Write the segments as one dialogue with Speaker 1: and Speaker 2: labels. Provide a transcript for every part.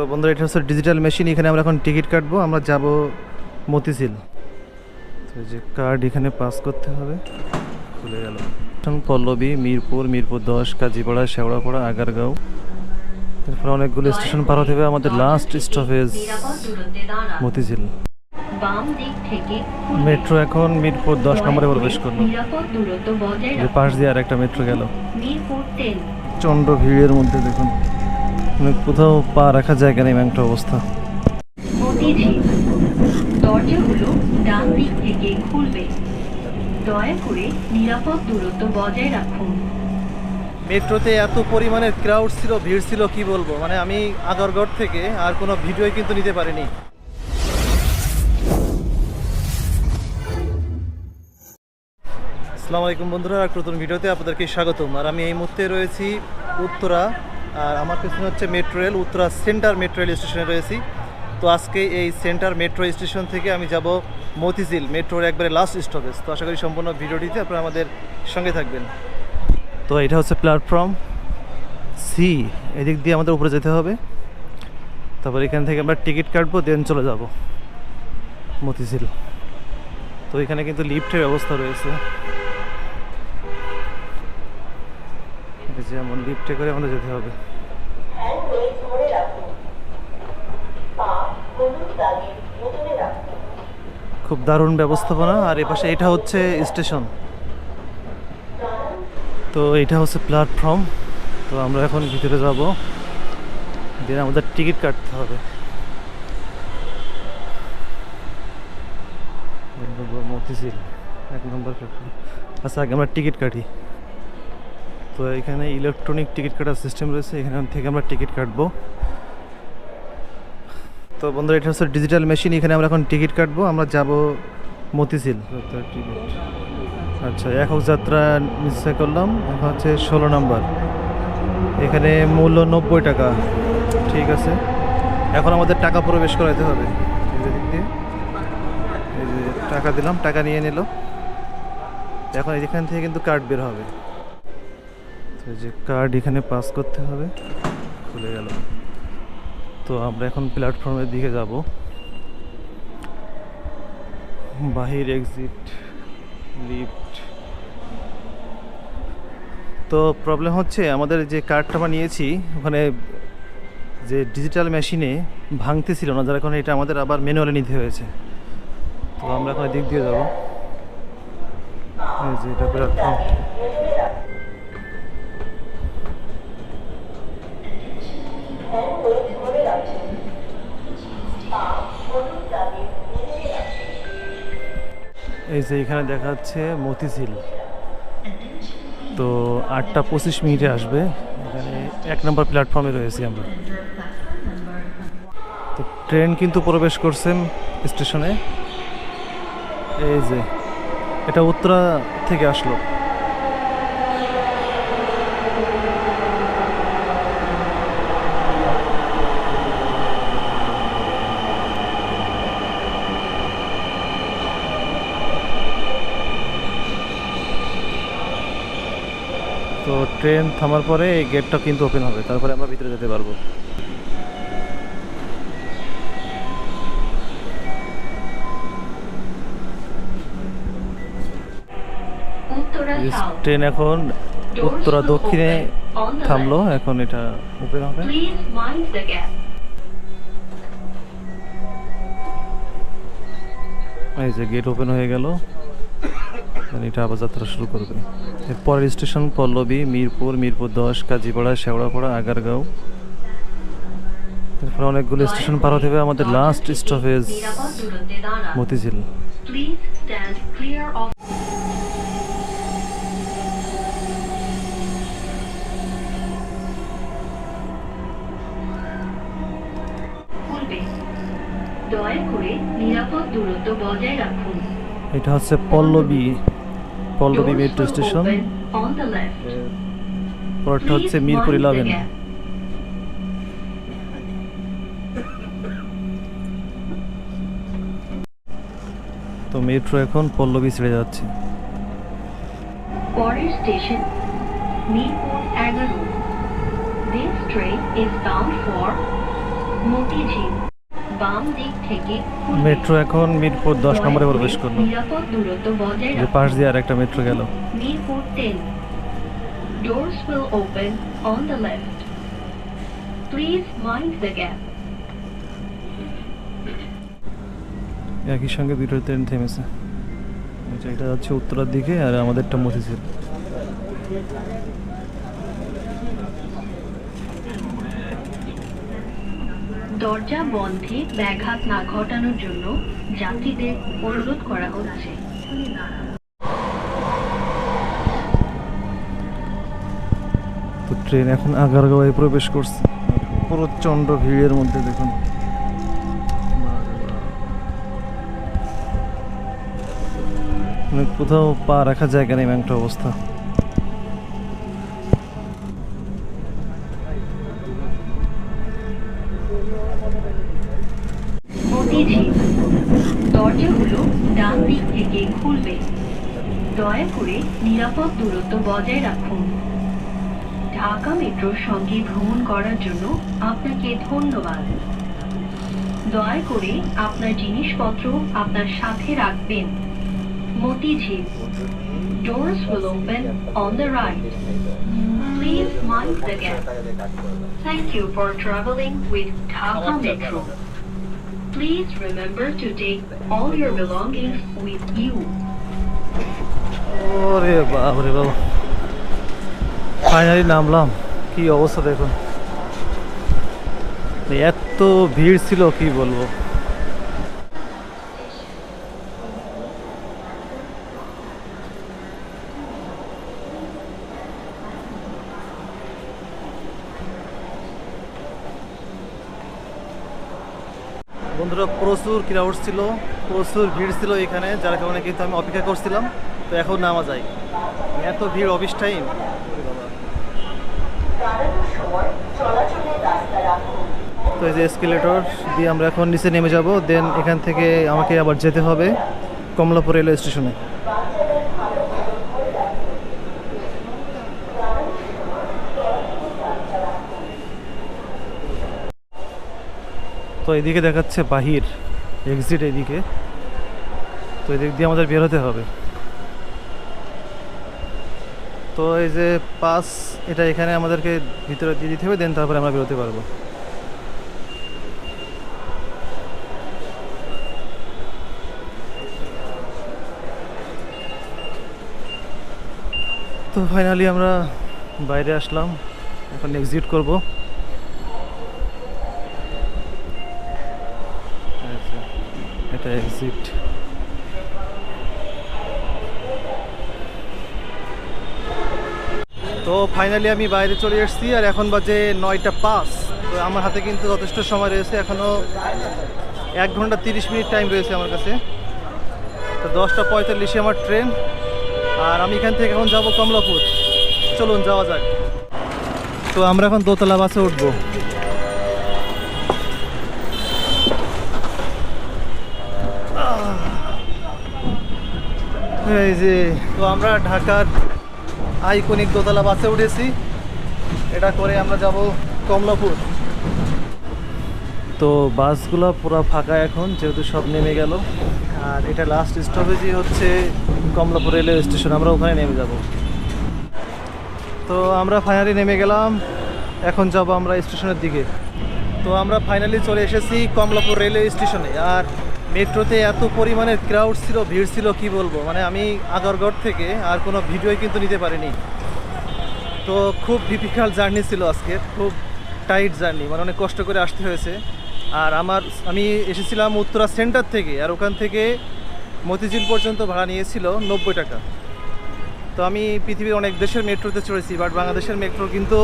Speaker 1: তো বন্ধুরা, এটা হচ্ছে ডিজিটাল মেশিন এখানে আমরা এখন টিকিট কাটবো, আমরা যাব মতিঝিল। তো যে কার্ড এখানে পাস করতে হবে। খুলে গেল। পল্লবী, মিরপুর মিরপুর দশ, কাজীপাড়া, শেওড়াপাড়া, আগারগাঁও। এরপরে অনেকগুলো স্টেশন পার হতে হবে আমাদের লাস্ট স্টপেজ মতিঝিল। মেট্রো এখন মিরপুর দশ নম্বরে প্রবেশ করল। যে পাশ দিয়ে আর একটা মেট্রো গেল। চন্ড ভিড়ের মধ্যে দেখুন। মানে কোথাও পা রাখার জায়গা নেই একটা অবস্থা।
Speaker 2: ডান দিক থেকে খুলবে। দয়া করে নিরাপদ দূরত্ব বজায় রাখুন।
Speaker 1: মেট্রোতে এত পরিমাণের ক্রাউড ছিল ভিড় ছিল কি বলব? মানে আমি আগরগড় থেকে আর কোনো ভিডিওই কিন্তু নিতে পারিনি। আসসালামু আলাইকুম বন্ধুরা আর নতুন ভিডিওতে আপনাদেরকে স্বাগতম। আর আমি এই মুহূর্তে রয়েছি উত্তরা আর আমার পেছনে হচ্ছে metro rail Uttara center metro rail স্টেশনে রয়েছি। তো আজকে এই সেন্টার মেট্রো স্টেশন থেকে আমি যাব মতিঝিল মেট্রোর একবারে লাস্ট স্টপেজ তো আশা করি সম্পূর্ণ ভিডিওটিতে আপনারা আমাদের সঙ্গে থাকবেন। তো এটা হচ্ছে প্ল্যাটফর্ম সি এদিক দিয়ে আমাদের উপরে যেতে হবে। তারপর এখান থেকে আমরা টিকিট কাটবো দেন চলে যাব মতিঝিল। তো এখানে কিন্তু লিফটের ব্যবস্থা রয়েছে। এই যে লিফটে করে আমাদের যেতে হবে। খুব দারুণ ব্যবস্থাপনা আর এপাশে এটা হচ্ছে স্টেশন। তো এটা হচ্ছে প্ল্যাটফর্ম। তো আমরা এখন ভিতরে যাব। দিয়ে আমাদের টিকিট কাটতে হবে। মতিঝিল এক নম্বর প্ল্যাটফর্ম আচ্ছা আগে আমরা টিকিট কাটি। তো এখানে ইলেকট্রনিক টিকিট কাটার সিস্টেম রয়েছে, এখান থেকে আমরা টিকিট কাটবো। তো বন্ধুরা, এটা হচ্ছে ডিজিটাল মেশিন এখানে আমরা এখন টিকিট কাটবো, আমরা যাব মতিঝিল। টিকিট আচ্ছা একক যাত্রা নিশ্চয় করলাম, এখন হচ্ছে ষোলো নম্বর। এখানে মূল্য নব্বই টাকা, ঠিক আছে। এখন আমাদের টাকা প্রবেশ করাইতে হবে। টাকা দিলাম, টাকা নিয়ে নিল। এখন এখান থেকে কিন্তু কার্ড বের হবে। তো যে কার্ড এখানে পাস করতে হবে, খুলে গেল। তো আমরা এখন প্ল্যাটফর্মের দিকে যাব। বাহির এক্সিট লিফট তো প্রবলেম হচ্ছে, আমাদের যে কার্ডটা আমরা নিয়েছি, ওখানে যে ডিজিটাল মেশিনে ভাঙতে ছিল না, যার কারণে এটা আমাদের আবার ম্যানুয়ালি নিতে হয়েছে। তো আমরা এখন দিক দিয়ে যাব। যে এটা প্ল্যাটফর্ম এই যে এখানে দেখা যাচ্ছে মতিঝিল। তো আটটা পঁচিশ মিনিটে আসবে। এখানে এক নম্বর প্ল্যাটফর্মে রয়েছি আমরা। তো ট্রেন কিন্তু প্রবেশ করছেন স্টেশনে। এই যে, এটা উত্তরা থেকে আসলো। তো ট্রেন থামার পরে এই গেটটা কিন্তু ওপেন হবে তারপরে আমরা ভিতরে যেতে পারব। ট্রেন এখন উত্তরা দক্ষিণে থামলো এখন এটা ওপেন হবে। এই যে গেট ওপেন হয়ে গেল। এটা আবার যাত্রা শুরু করবে। এরপরের স্টেশন পল্লবী মিরপুর মিরপুর দশ কাজীপাড়া শেওড়াপাড়া আগারগাঁও। এরপরে অনেকগুলো স্টেশন পার হতে হবে আমাদের last stoppage Motijheel.
Speaker 2: Please stand clear of খুলবে দয়া করে নিরাপদ দূরত্ব বজায় রাখুন।
Speaker 1: এটা হচ্ছে পল্লবী। পল্লবী মেট্রো স্টেশন পরটা হচ্ছে মিরপুর ইলেভেন তো মেট্রো এখন পল্লবী ছেড়ে যাচ্ছে।
Speaker 2: পরের স্টেশন মিরপুর এগারো। This train is bound for Motijheel বাম দিক থেকে
Speaker 1: মেট্রো এখন মিরপুর দশ নম্বরে প্রবেশ করল। যে পাশ দিয়ে আর একটা মেট্রো গেল।
Speaker 2: Mirpur 10 Doors will open on the left. Please mind the gap.
Speaker 1: একই সঙ্গে দুটো ট্রেন থেমেছে। এটা যাচ্ছে উত্তরার দিকে আর আমাদেরটা মতিঝিল
Speaker 2: দরজা বন্ধে ব্যাঘাত না ঘটানোর জন্য যাত্রীদের অনুরোধ করা হচ্ছে।
Speaker 1: ট্রেন এখন আগারগাঁওয়ে প্রবেশ করছে। প্রচণ্ড ভিড়ের মধ্যে দেখুন। মানে কোথাও পা রাখার জায়গা নেই একটা অবস্থা।
Speaker 2: দয়া করে নিরাপদ দূরত্ব বজায় রাখুন। ঢাকা মেট্রোর সঙ্গে ভ্রমণ করার জন্য আপনাকে ধন্যবাদ। দয়া করে আপনার জিনিসপত্র আপনার সাথে রাখবেন। Motijheel. Doors will open on the right please mind the gap thank you for travelling with Dhaka metro please remember to take all your belongings with you
Speaker 1: ওরে বাবরে বাবা ফাইনালি নামলাম কি অবস্থা দেখুন এত ভিড় ছিল কি বলব বন্ধুরা প্রচুর ক্রাউড ছিল, প্রচুর ভিড় ছিল এখানে, যার কারণে কিন্তু আমি অপেক্ষা করছিলাম। তো এখন নামা যায়। এত ভিড় অফিস টাইম। তো এই যে এসকেলেটর দিয়ে আমরা এখন নিচে নেমে যাব দেন এখান থেকে আমাকে আবার যেতে হবে কমলাপুর রেলওয়ে স্টেশনে। তো এদিকে দেখাচ্ছে বাহির এক্সিট এদিকে। তো এদিক দিয়ে আমাদের বের হতে হবে। তো এই যে পাস এটা এখানে আমাদেরকে ভিতরে দিয়ে দিতে হবে দেন তারপরে আমরা বেরোতে পারব। তো ফাইনালি আমরা বাইরে আসলাম। এখন এক্সিট করব। এটা এক্সিট তো ফাইনালি আমি বাইরে চলে এসেছি আর এখন বাজে নয়টা পাঁচ। তো আমার হাতে কিন্তু যথেষ্ট সময় রয়েছে এখনও এক ঘণ্টা তিরিশ মিনিট টাইম রয়েছে আমার কাছে। তো দশটা পঁয়তাল্লিশে আমার ট্রেন আর আমি এখান থেকে এখন যাব কমলাপুর। চলুন যাওয়া যাক। তো আমরা এখন দোতলা বাসে উঠবো। এই যে, তো আমরা ঢাকার আইকনিক দোতলা বাসে উঠেছি। এটা করে আমরা যাব কমলাপুর। তো বাসগুলো পুরো ফাঁকা এখন, যেহেতু সব নেমে গেল। আর এটা লাস্ট স্টপেজই হচ্ছে কমলাপুর রেলওয়ে স্টেশন আমরা ওখানে নেমে যাব। তো আমরা ফাইনালি নেমে গেলাম। এখন যাব আমরা স্টেশনের দিকে। তো আমরা ফাইনালি চলে এসেছি কমলাপুর রেলওয়ে স্টেশনে আর মেট্রোতে এত পরিমাণের ক্রাউড ছিল, ভিড় ছিল, কি বলব? মানে আমি আগরগড় থেকে আর কোনো ভিডিওই কিন্তু নিতে পারিনি। তো খুব ডিফিকাল্ট জার্নি ছিল আজকে, খুব টাইট জার্নি মানে অনেক কষ্ট করে আসতে হয়েছে। আর আমার, আমি এসেছিলাম উত্তরা সেন্টার থেকে, আর ওখান থেকে মতিঝিল পর্যন্ত ভাড়া নিয়েছিল নব্বই টাকা। তো আমি পৃথিবীর অনেক দেশের মেট্রোতে চড়েছি বাট বাংলাদেশের মেট্রো কিন্তু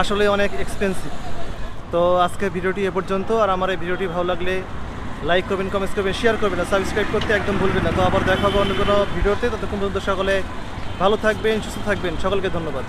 Speaker 1: আসলে অনেক এক্সপেন্সিভ তো আজকের ভিডিওটি এ পর্যন্ত, আর আমার এই ভিডিওটি ভালো লাগলে লাইক করবেন কমেন্টস করবেন শেয়ার করবেন না সাবস্ক্রাইব করতে একদম ভুলবেন না। তো আবার দেখা হবে অন্য কোনো ভিডিওতে। ততক্ষণ পর্যন্ত সকলে ভালো থাকবেন, সুস্থ থাকবেন। সকলকে ধন্যবাদ।